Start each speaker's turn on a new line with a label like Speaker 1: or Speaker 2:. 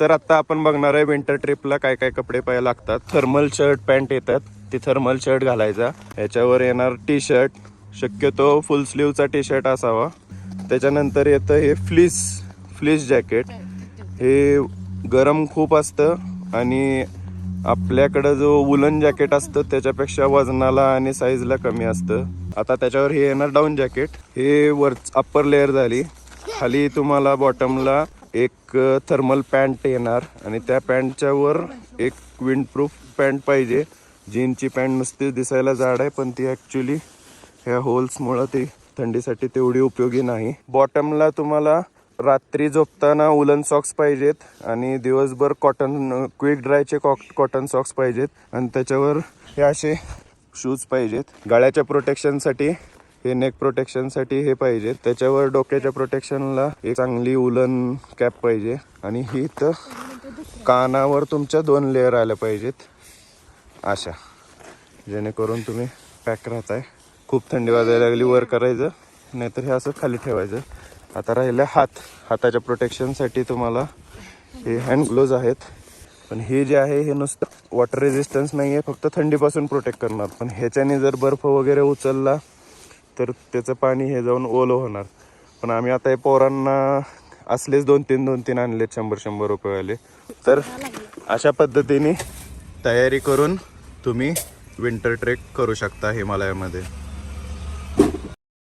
Speaker 1: तर आता आपण बघणार आहे विंटर ट्रिपला काय काय कपडे पाय लागतात. थर्मल शर्ट पॅन्ट येतात. ती थर्मल शर्ट घालायचा. याच्यावर येणार टी शर्ट शक्यतो फुल स्लीवचा टी शर्ट असावा. त्याच्यानंतर येतं हे फ्लीस फ्लीस जॅकेट हे गरम खूप असतं आणि आपल्याकडं जो वुलन जॅकेट असतं त्याच्यापेक्षा वजनाला आणि साईजला कमी असतं. आता त्याच्यावर हे येणार डाऊन जॅकेट हे वर अप्पर लेअर झाली. खाली तुम्हाला बॉटमला एक थर्मल पॅन्ट येणार आणि त्या पॅन्टच्या वर एक विंडप्रूफ पॅन्ट पाहिजे. जीनची पॅन्ट नुसती दिसायला जाड आहे पण ती ॲक्च्युली ह्या होल्समुळं ती थंडीसाठी तेवढी उपयोगी नाही. बॉटमला तुम्हाला रात्री झोपताना उलन सॉक्स पाहिजेत आणि दिवसभर कॉटन क्विक ड्रायचे कॉटन सॉक्स पाहिजेत. आणि त्याच्यावर हे असे शूज पाहिजेत. गाळ्याच्या प्रोटेक्शनसाठी हे नेक प्रोटेक्शनसाठी हे पाहिजे. त्याच्यावर डोक्याच्या प्रोटेक्शनला एक चांगली उलन कॅप पाहिजे. आणि ही तर कानावर तुमच्या दोन लेअर आल्या पाहिजेत. अशा. जेणेकरून तुम्ही पॅक राहताय. खूप थंडी वाजायला लागली वर करायचं. नाहीतर हे असं खाली ठेवायचं. आता राहिलं हात. हाताच्या प्रोटेक्शनसाठी तुम्हाला हे हँड ग्लोव्ज आहेत. पण हे जे आहे हे नुसतं वॉटर रेझिस्टन्स नाही आहे फक्त थंडीपासून प्रोटेक्ट करणार. पण ह्याच्याने जर बर्फ वगैरे उचलला तर त्याचं पाणी हे जाऊन ओलं होणार. पण आम्ही आता हे पोरांना असलेच दोन तीन दोन तीन आणलेत शंभर शंभर रुपयेवाले. तर अशा पद्धतीने तयारी करून तुम्ही विंटर ट्रेक करू शकता हिमालयामध्ये.